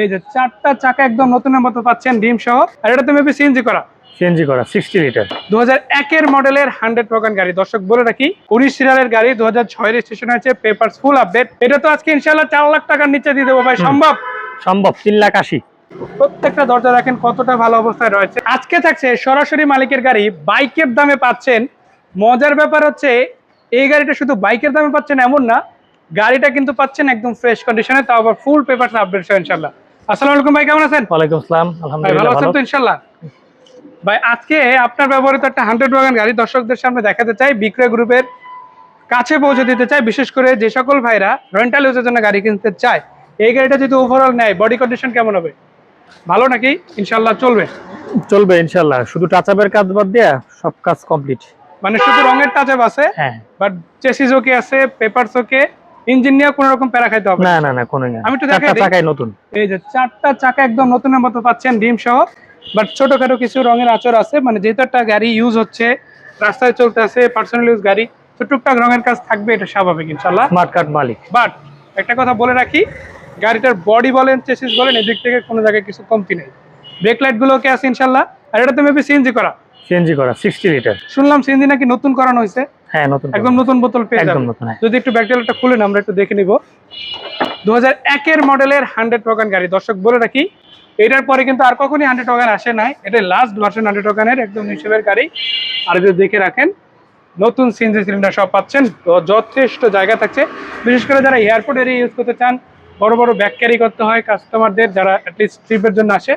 এই যে চারটা চাকা একদম নতুনের মতো পাচ্ছেন ডিম সহ। আর এটা তো মেবি সিএনজি করা। সিএনজি করা সিক্সটি লিটার দু হাজার মডেলের হান্ড্রেড প্রকার গাড়ি। দর্শক বলে রাখি উনিশ সিরিয়ালের গাড়ি দু হাজার ছয় রেজিস্ট্রেশন আছে পেপার ফুল আপডেট এটা তো আজকে ইনশাল্লাহ চার লাখ টাকার নিচে দিয়ে দেবো ভাই। সম্ভব? সম্ভব তিন লাখ আশি। প্রত্যেকটা দরজা দেখেন কতটা ভালো অবস্থায় রয়েছে। আজকে থাকছে সরাসরি মালিকের গাড়ি বাইকের দামে পাচ্ছেন। মজার ব্যাপার হচ্ছে এই গাড়িটা শুধু বাইকের দামে পাচ্ছেন এমন না গাড়িটা কিন্তু পাচ্ছেন একদম ফ্রেশ কন্ডিশনে তাও আবার ফুল পেপার আপডেট ইনশাল্লাহ আসসালামু আলাইকুম ভাই কেমন আছেন? ওয়ালাইকুম আসসালাম ভাই ভালো আছেন তো ভাই আজকে আপনার ব্যবহৃত একটা হান্ড্রেড ওয়াগন গাড়ি দর্শকদের সামনে দেখাতে চাই বিক্রয় গ্রুপের কাছে পৌঁছে দিতে চাই বিশেষ করে যে সকল ভাইরা রেন্টাল ইউজের জন্য গাড়ি কিনতে চায়। এই গাড়িটা যদি ওভারঅল নেয় বডি কন্ডিশন কেমন হবে? ভালো নাকি? ইনশাল্লাহ চলবে। চলবে ইনশাল্লাহ শুধু টাচাপের কাজ বাদ দিয়া সব কাজ কমপ্লিট মানে শুধু রঙের টাচ আপ আছে হ্যাঁ। বাট চেসিস ওকে আছে পেপারস ওকে ইঞ্জিন নিয়ে কোনো রকম প্যারা খাইতে হবে না। না না না কোনো না। আমি একটু চারটা দেখাই চাকাই নতুন। এই যে চারটা চাকা একদম নতুনের মতো পাচ্ছেন ডিম সহ। বাট ছোটখাটো কিছু রঙের আচর আছে মানে যেহেতু একটা গাড়ি ইউজ হচ্ছে রাস্তায় পার্সোনাল ইউজ গাড়ি তো টুকটাক রঙের কাজ থাকবে এটা স্বাভাবিক ইনশাল্লাহ স্মার্ট কার্ড মালিক। বাট একটা কথা বলে রাখি গাড়িটার বডি বলেন চেসিস বলেন এদিক থেকে কোনো জায়গায় কিছু কমতি নেই। ব্রেক লাইটগুলো কে আছে ইনশাল্লাহ আর এটা তো মেবি সিএনজি করা। সিএনজি করা সিক্সটি লিটার শুনলাম সিএনজি নাকি নতুন করানো হয়েছে। হ্যাঁ নতুন একদম নতুন বোতল পেয়ে একদম নতুন হ্যাঁ। যদি একটু ব্যাকটেরিয়ালটা খুলেন আমরা একটু দেখে নিব। দু হাজার মডেলের হান্ড্রেড ওয়াগান গাড়ি। দর্শক বলে রাখি এটার পরে কিন্তু আর কখনই হান্ড্রেড ওয়াগান আসে নাই। এটা লাস্ট ভার্সন হান্ড্রেড ওয়াগানের একদম হিসেবের গাড়ি। আর যদি দেখে রাখেন নতুন সিএনজি সিলিন্ডার সব পাচ্ছেন। যথেষ্ট জায়গা থাকছে। বিশেষ করে যারা এয়ারপোর্ট এরিয়া ইউজ করতে চান বড় বড় ব্যাগ ক্যারি করতে হয় কাস্টমারদের যারা অ্যাটলিস্ট ট্রিপের জন্য আসে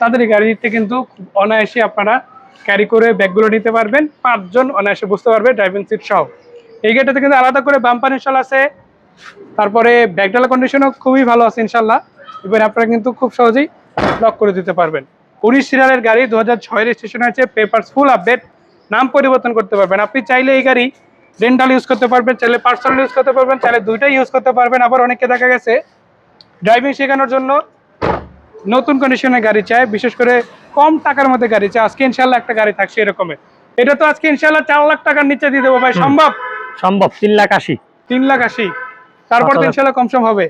তাদের গাড়িতে কিন্তু খুব অনায়াসে আপনারা ক্যারি করে ব্যাগগুলো নিতে পারবেন। পাঁচজন অনায়াসে বুঝতে পারবে ড্রাইভিং সিট সহ। এই গাড়িটাতে কিন্তু আলাদা করে বাম্পার ইনশাল আছে। তারপরে ব্যাকডালা কন্ডিশনও খুবই ভালো আছে ইনশাল্লাহ। এবার আপনারা কিন্তু খুব সহজেই লক করে দিতে পারবেন। উনিশ সিরিয়ালের গাড়ি দু হাজার ছয় রেজিস্ট্রেশন আছে পেপারস ফুল আপডেট নাম পরিবর্তন করতে পারবেন। আপনি চাইলে এই গাড়ি রেন্টাল ইউজ করতে পারবেন, চাইলে পার্সোনাল ইউজ করতে পারবেন, চাইলে দুইটাই ইউজ করতে পারবেন। আবার অনেকে দেখা গেছে ড্রাইভিং শেখানোর জন্য নতুন কন্ডিশনের গাড়ি চায় বিশেষ করে কম টাকার মধ্যে গাড়ি চায়। আজকে ইনশাল্লাহ একটা গাড়ি থাকছে এরকমের এটা তো আজকে ইনশাল্লাহ চার লাখ টাকার নিচে দিয়ে দেবো ভাই সম্ভব? সম্ভব তিন লাখ আশি। তিন লাখ আশি। তারপর। ইনশাল্লাহ কম সম হবে।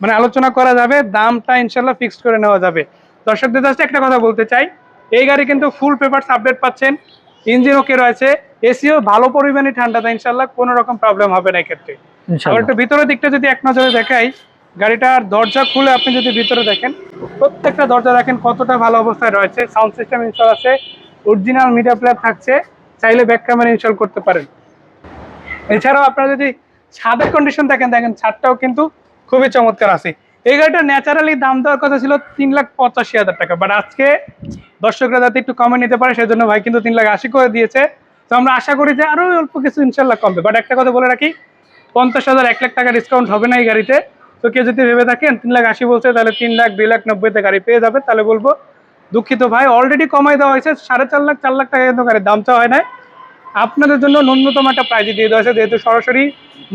মানে আলোচনা করা যাবে দামটা ইনশাল্লাহ ফিক্সড করে নেওয়া যাবে। দর্শকদের কাছে একটা কথা বলতে চাই এই গাড়ি কিন্তু ফুল পেপার আপডেট পাচ্ছেন ইঞ্জিন ওকে রয়েছে এসিও ভালো পরিমাণে ঠান্ডা ইনশাল্লাহ কোনো রকম প্রবলেম হবে না এক্ষেত্রে। আবার একটু ভিতরের দিকটা যদি এক নজরে দেখাই গাড়িটার দরজা খুলে আপনি যদি ভিতরে দেখেন, প্রত্যেকটা দরজা দেখেন কতটা ভালো অবস্থায় রয়েছে। সাউন্ড সিস্টেম ইনস্টল আছে অরিজিনাল মিডিয়া প্লেয়ার থাকছে, চাইলে ব্যাক ক্যামেরা ইনস্টল করতে পারেন। এছাড়াও আপনারা যদি ছাদের কন্ডিশন দেখেন দেখেন ছাদটাও কিন্তু খুবই চমৎকার আছে। এই গাড়িটা ন্যাচারালি দাম দেওয়ার কথা ছিল তিন লাখ পঁচাশি হাজার টাকা বাট আজকে দর্শকরা যাতে একটু কমে নিতে পারে, সেজন্য ভাই কিন্তু তিন লাখ আশি করে দিয়েছে। তো আমরা আশা করি যে আরও অল্প কিছু ইনশাল্লাহ কমবে বাট একটা কথা বলে রাখি, পঞ্চাশ হাজার, এক লাখ টাকা ডিসকাউন্ট হবে না এই গাড়িতে। তো কেউ যদি ভেবে থাকেন তিন লাখ আশি বলছে তাহলে তিন লাখ দুই লাখ নব্বইতে গাড়ি পেয়ে যাবে তাহলে বলব দুঃখিত ভাই অলরেডি কমাই দেওয়া হয়েছে সাড়ে চার লাখ চার লাখ টাকা কিন্তু গাড়ির দাম চাওয়া হয় না আপনাদের জন্য ন্যূনতম একটা প্রাইজ দিয়ে দেওয়া হয়েছে যেহেতু সরাসরি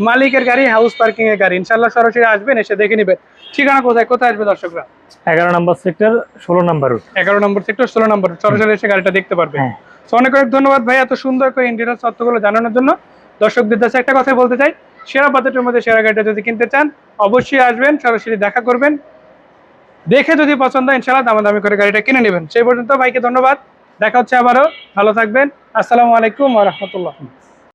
মালিকের গাড়ি হাউস পার্কিং এর গাড়ি। ইনশাল্লাহ সরাসরি আসবেন এসে দেখে নেবেন। ঠিকানা কোথায় কোথায় আসবে দর্শকরা? এগারো নম্বর সেক্টর ষোলো নম্বর রুট এগারো নম্বর সেক্টর ষোলো নম্বর রুট সরাসরি এসে গাড়িটা দেখতে পারবে। হ্যাঁ। অনেক অনেক ধন্যবাদ ভাই এত সুন্দর করে ইন্ডিয়ান তথ্যগুলো জানানোর জন্য। দর্শকদের কাছে একটা কথা বলতে চাই সেরা বাজেটের মধ্যে সেরা গাড়িটা যদি কিনতে চান, অবশ্যই আসবেন, সরাসরি দেখা করবেন। দেখে যদি পছন্দ হয় ইনশাল্লাহ দামাদামি করে গাড়িটা কিনে নেবেন। সেই পর্যন্ত ভাইকে ধন্যবাদ। দেখা হচ্ছে আবারও। ভালো থাকবেন। আসসালামু আলাইকুম রহমতুল্লাহ।